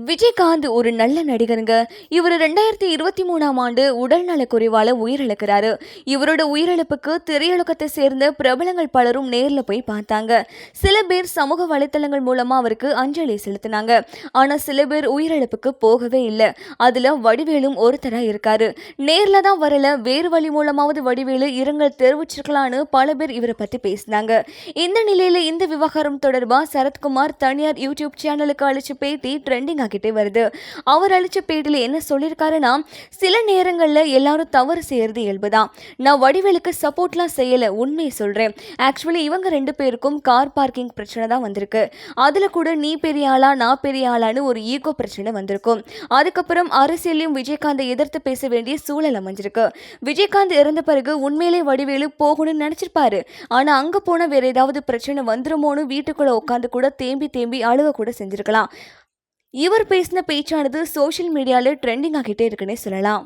விஜயகாந்த் ஒரு நல்ல நடிகருங்க. இவர் ரெண்டாயிரத்தி இருபத்தி மூணாம் ஆண்டு உடல்நலக் குறைவால உயிரிழக்கிறாரு. இவரோட உயிரிழப்புக்கு திரையுலகத்தை சேர்ந்த பிரபலங்கள் பலரும் நேரில் போய் பார்த்தாங்க. சில பேர் சமூக வலைத்தளங்கள் மூலமா அவருக்கு அஞ்சலி செலுத்தினாங்க. ஆனா சில பேர் உயிரிழப்புக்கு போகவே இல்லை. அதுல வடிவேலும் ஒருத்தராக இருக்காரு. நேர்ல தான் வரல. வேறு வழி மூலமாவது வடிவேலு இரங்கல் தெரிவிச்சிருக்கலான்னு பல பேர் இவரை பத்தி பேசினாங்க. இந்த நிலையில இந்த விவகாரம் தொடர்பாக சரத்குமார் தனியார் யூடியூப் சேனலுக்கு அளிச்ச பேட்டி ட்ரெண்டிங் ஆகிட்டே வருது. அவர் அளித்த பேட்டியில் என்ன சொல்லியிருக்காருன்னா சில நேரங்களில் எல்லாரும் தவறு செய்யறது இயல்புதான் நான் வடிவேலுக்கு சப்போர்ட்லாம் செய்யலை உண்மையை சொல்கிறேன் ஆக்சுவலி இவங்க ரெண்டு பேருக்கும் கார் பார்க்கிங் பிரச்சனை தான் வந்திருக்கு. அதில் கூட நீ பெரிய ஆளா நான் பெரிய ஆளான்னு ஒரு ஈகோ பிரச்சனை வந்திருக்கும். அதுக்கப்புறம் அரசியலையும் விஜயகாந்தை எதிர்த்து பேச வேண்டிய சூழல் அமைஞ்சிருக்கு. விஜயகாந்த் இறந்த பிறகு உண்மையிலே வடிவேலு போகணும்னு நினச்சிருப்பாரு. ஆனால் அங்கே போனால் வேற ஏதாவது பிரச்சனை வந்துருமோன்னு வீட்டுக்குள்ளே உட்காந்து கூட தேம்பி தேம்பி அழுக கூட செஞ்சிருக்கலாம். இவர் பேசின பேச்சானது சோஷியல் மீடியாவில் ட்ரெண்டிங் ஆகிட்டே இருக்குன்னே சொல்லலாம்.